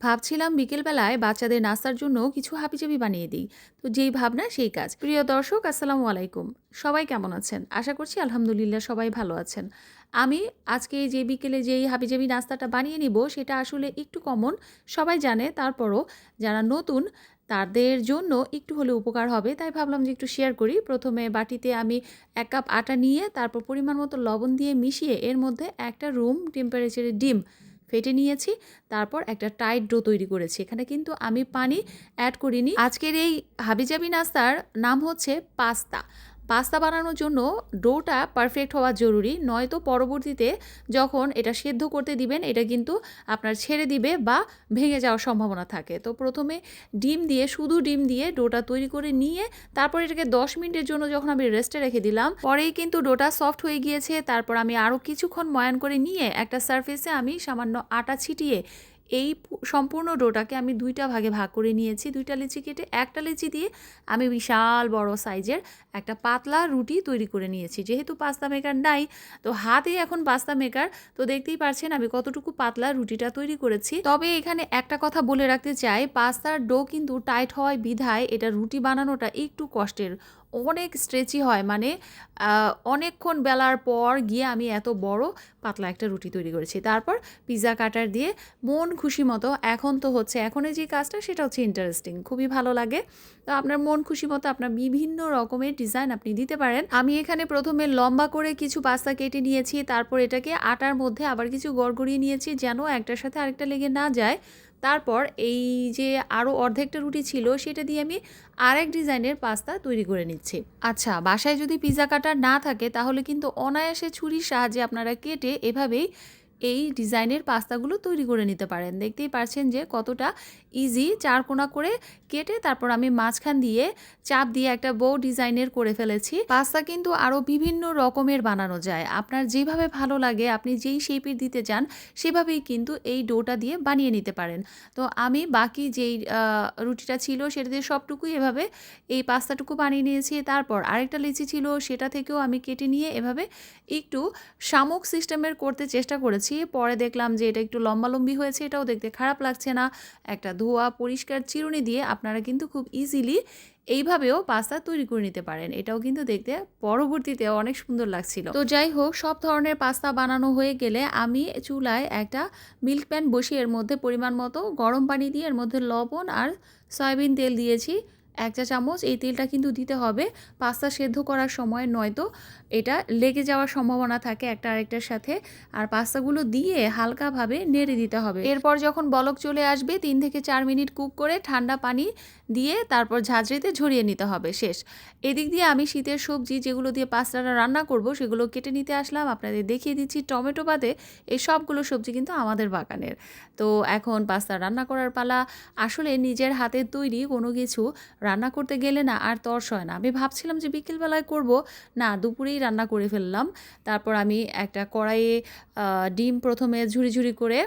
ভাবছিলাম বিকেলবেলায় বাচ্চাদের নাস্তার জন্য কিছু হাবিজাবি বানিয়ে দিই। তো যেই ভাবনা, সেই কাজ। প্রিয় দর্শক, আসসালামু আলাইকুম। সবাই কেমন আছেন? আশা করছি আলহামদুলিল্লাহ সবাই ভালো আছেন। আমি আজকে যে বিকেলে যেই হাবিজাবি নাস্তাটা বানিয়ে নিব, সেটা আসলে একটু কমন। সবাই জানে, তারপরও যারা নতুন, তাদের জন্য একটু হলে উপকার হবে। তাই ভাবলাম যে একটু শেয়ার করি। প্রথমে বাটিতে আমি এক কাপ আটা নিয়ে, তারপর পরিমাণ মতো লবণ দিয়ে মিশিয়ে, এর মধ্যে একটা রুম টেম্পারেচারে ডিম ফেটে নিয়েছি, তারপর একটা টাইট ডো তৈরি করেছি। এখানে কিন্তু আমি পানি অ্যাড করিনি। আজকের এই হাবিজাবি নাস্তার নাম হচ্ছে পাস্তা। পাস্তা বানানোর জন্য ডোটা পারফেক্ট হওয়া জরুরি, নয়তো পরবর্তীতে যখন এটা সেদ্ধ করতে দিবেন, এটা কিন্তু আপনার ছেড়ে দিবে বা ভেঙে যাওয়ার সম্ভাবনা থাকে। তো প্রথমে ডিম দিয়ে, শুধু ডিম দিয়ে ডোটা তৈরি করে নিয়ে, তারপর এটাকে দশ মিনিটের জন্য যখন আমি রেস্টে রেখে দিলাম, পরেই কিন্তু ডোটা সফট হয়ে গিয়েছে। তারপর আমি আরও কিছুক্ষণ ময়ান করে নিয়ে একটা সারফেসে আমি সামান্য আটা ছিটিয়ে এই সম্পূর্ণ ডোটাকে আমি দুইটা ভাগে ভাগ করে নিয়েছি। দুইটা লিচি কেটে একটা লিচি দিয়ে আমি বিশাল বড় সাইজের একটা পাতলা রুটি তৈরি করে নিয়েছি। যেহেতু পাস্তা মেকার নাই, তো হাতে এখন পাস্তা মেকার, তো দেখতেই পারছেন আমি কতটুকু পাতলা রুটিটা তৈরি করেছি। তবে এখানে একটা কথা বলে রাখতে চাই, পাস্তার ডো কিন্তু টাইট হওয়ায় বিধায় এটা রুটি বানানোটা একটু কষ্টের। অনেক স্ট্রেচি হয়। মানে অনেকক্ষণ বেলার পর গিয়ে আমি এত বড় পাতলা একটা রুটি তৈরি করেছি। তারপর পিৎজা কাটার দিয়ে মন খুশি মতো, এখন তো হচ্ছে, এখনের যে কাজটা সেটা হচ্ছে ইন্টারেস্টিং খুবই ভালো লাগে। তো আপনার মন খুশি মতো আপনার বিভিন্ন রকমের ডিজাইন আপনি দিতে পারেন। আমি এখানে প্রথমে লম্বা করে কিছু পাস্তা কেটে নিয়েছি, তারপর এটাকে আটার মধ্যে আবার কিছু গড়গড়িয়ে নিয়েছি, যেন একটার সাথে আরেকটা লেগে না যায়। তারপর এই যে আরও অর্ধেকটা রুটি ছিল, সেটা দিয়ে আমি আরেক ডিজাইনের পাস্তা তৈরি করে নিচ্ছি। আচ্ছা বাসায় যদি পিৎজা কাটার না থাকে, তাহলে কিন্তু অনায়াসে ছুরির সাহায্যে আপনারা কেটে এভাবেই এই ডিজাইনের পাস্তাগুলো তৈরি করে নিতে পারেন। দেখতেই পারছেন যে কতটা ইজি চার কোনা করে কেটে তারপর আমি মাঝখান দিয়ে চাপ দিয়ে একটা বউ ডিজাইনের করে ফেলেছি। পাস্তা কিন্তু আরও বিভিন্ন রকমের বানানো যায়। আপনার যেভাবে ভালো লাগে, আপনি যেই শেপের দিতে চান, সেভাবেই কিন্তু এই ডোটা দিয়ে বানিয়ে নিতে পারেন। তো আমি বাকি যেই রুটিটা ছিল সেটা দিয়ে সবটুকুই এভাবে এই পাস্তাটুকু বানিয়ে নিয়েছি। তারপর আরেকটা লিচি ছিল, সেটা থেকেও আমি কেটে নিয়ে এভাবে একটু শামুক সিস্টেমের করতে চেষ্টা করেছি। করেছি পরে দেখলাম যে এটা একটু লম্বালম্বি হয়েছে, এটাও দেখতে খারাপ লাগছে না। একটা ধোয়া, পরিষ্কার চিরুনি দিয়ে আপনারা কিন্তু খুব ইজিলি এইভাবেও পাস্তা তৈরি করে নিতে পারেন। এটাও কিন্তু দেখতে পরবর্তীতে অনেক সুন্দর লাগছিল। তো যাই হোক, সব ধরনের পাস্তা বানানো হয়ে গেলে আমি চুলায় একটা মিল্ক প্যান বসিয়ে এর মধ্যে পরিমাণ মতো গরম পানি দিয়ে এর মধ্যে লবণ আর সয়াবিন তেল দিয়েছি। এক চা চামচ এই তেলটা কিন্তু দিতে হবে। পাস্তা সেদ্ধ করার সময় নয়তো এটা লেগে যাওয়ার সম্ভাবনা থাকে একটা আরেকটার সাথে। আর পাস্তাগুলো দিয়ে হালকাভাবে নেড়ে দিতে হবে। এরপর যখন বলক চলে আসবে, তিন থেকে চার মিনিট কুক করে ঠান্ডা পানি দিয়ে তারপর ঝাঁঝরিতে ঝরিয়ে নিতে হবে শেষ। এদিক দিয়ে আমি শীতের সবজি যেগুলো দিয়ে পাস্তাটা রান্না করব, সেগুলো কেটে নিতে আসলাম। আপনাদের দেখিয়ে দিচ্ছি টমেটো বাদে এই সবগুলো সবজি কিন্তু আমাদের বাগানের। তো এখন পাস্তা রান্না করার পালা। আসলে নিজের হাতের তৈরি কোনো কিছু রান্না করতে গেলে না আর তর্স হয় না। আমি ভাবছিলাম যে বিকেলবেলায় করব। না, দুপুরেই রান্না করে ফেললাম। তারপর আমি একটা কড়াইয়ে ডিম প্রথমে ঝুড়ি ঝুড়ি করে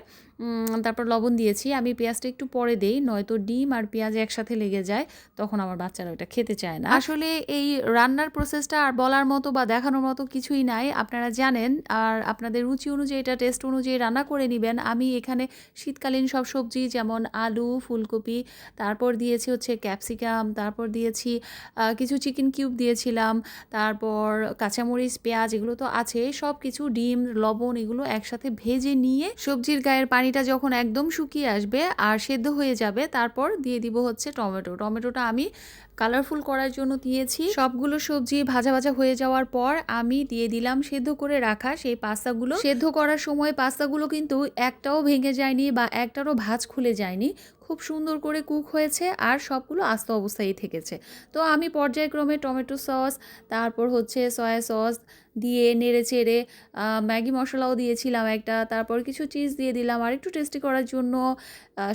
তারপর লবণ দিয়েছি। আমি পেঁয়াজটা একটু পরে দেই, নয়তো ডিম আর পেঁয়াজ একসাথে লেগে যায়, তখন আমার বাচ্চারা ওটা খেতে চায় না। আসলে এই রান্নার প্রসেসটা আর বলার মতো বা দেখানোর মতো কিছুই নাই। আপনারা জানেন, আর আপনাদের রুচি অনুযায়ী, এটা টেস্ট অনুযায়ী রান্না করে নেবেন। আমি এখানে শীতকালীন সব সবজি যেমন আলু, ফুলকপি, তারপর দিয়েছি হচ্ছে ক্যাপসিকাম, তারপর দিয়েছি কিছু চিকেন কিউব দিয়েছিলাম, তারপর কাঁচামরিচ, পেঁয়াজ, এগুলো তো আছে সব কিছু ডিম, লবণ, এগুলো একসাথে ভেজে নিয়ে সবজির গায়ের পানি পানিটা যখন একদম শুকিয়ে আসবে আর সেদ্ধ হয়ে যাবে, তারপর দিয়ে দিব হচ্ছে টমেটো। টমেটোটা আমি কালারফুল করার জন্য দিয়েছি। সবগুলো সবজি ভাজা ভাজা হয়ে যাওয়ার পর আমি দিয়ে দিলাম সেদ্ধ করে রাখা সেই পাস্তাগুলো। সেদ্ধ করার সময় পাস্তাগুলো কিন্তু একটাও ভেঙে যায়নি বা একটারও ভাজ খুলে যায়নি। খুব সুন্দর করে কুক হয়েছে আর সবগুলো আস্ত অবস্থায় থেকেছে। তো আমি পর্যায়ক্রমে টমেটো সস, তারপর হচ্ছে সয়া সস দিয়ে নেড়ে চেড়ে ম্যাগি মশলাও দিয়েছিলাম একটা, তারপর কিছু চিজ দিয়ে দিলাম। আর একটু টেস্টি করার জন্য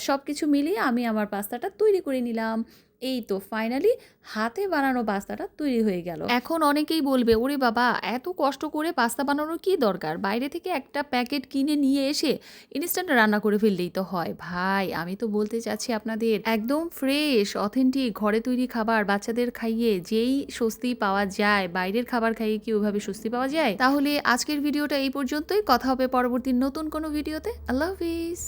সব কিছু মিলিয়ে আমি আমার পাস্তাটা তৈরি করে নিলাম। এই তো ফাইনালি হাতে বানানো পাস্তাটা তৈরি হয়ে গেল। এখন অনেকেই বলবে, ওরে বাবা, এত কষ্ট করে পাস্তা বানানোর কি দরকার? বাইরে থেকে একটা প্যাকেট কিনে নিয়ে এসে ইনস্ট্যান্ট রান্না করে ফেললেই তো হয়। ভাই, আমি তো বলতে চাচ্ছি আপনাদের, একদম ফ্রেশ অথেন্টিক ঘরে তৈরি খাবার বাচ্চাদের খাইয়ে যেই স্বস্তি পাওয়া যায়, বাইরের খাবার খাইয়ে কি ওইভাবে স্বস্তি পাওয়া যায়? তাহলে আজকের ভিডিওটা এই পর্যন্তই। কথা হবে পরবর্তী নতুন কোনো ভিডিওতে। আল্লাহ হাফিজ।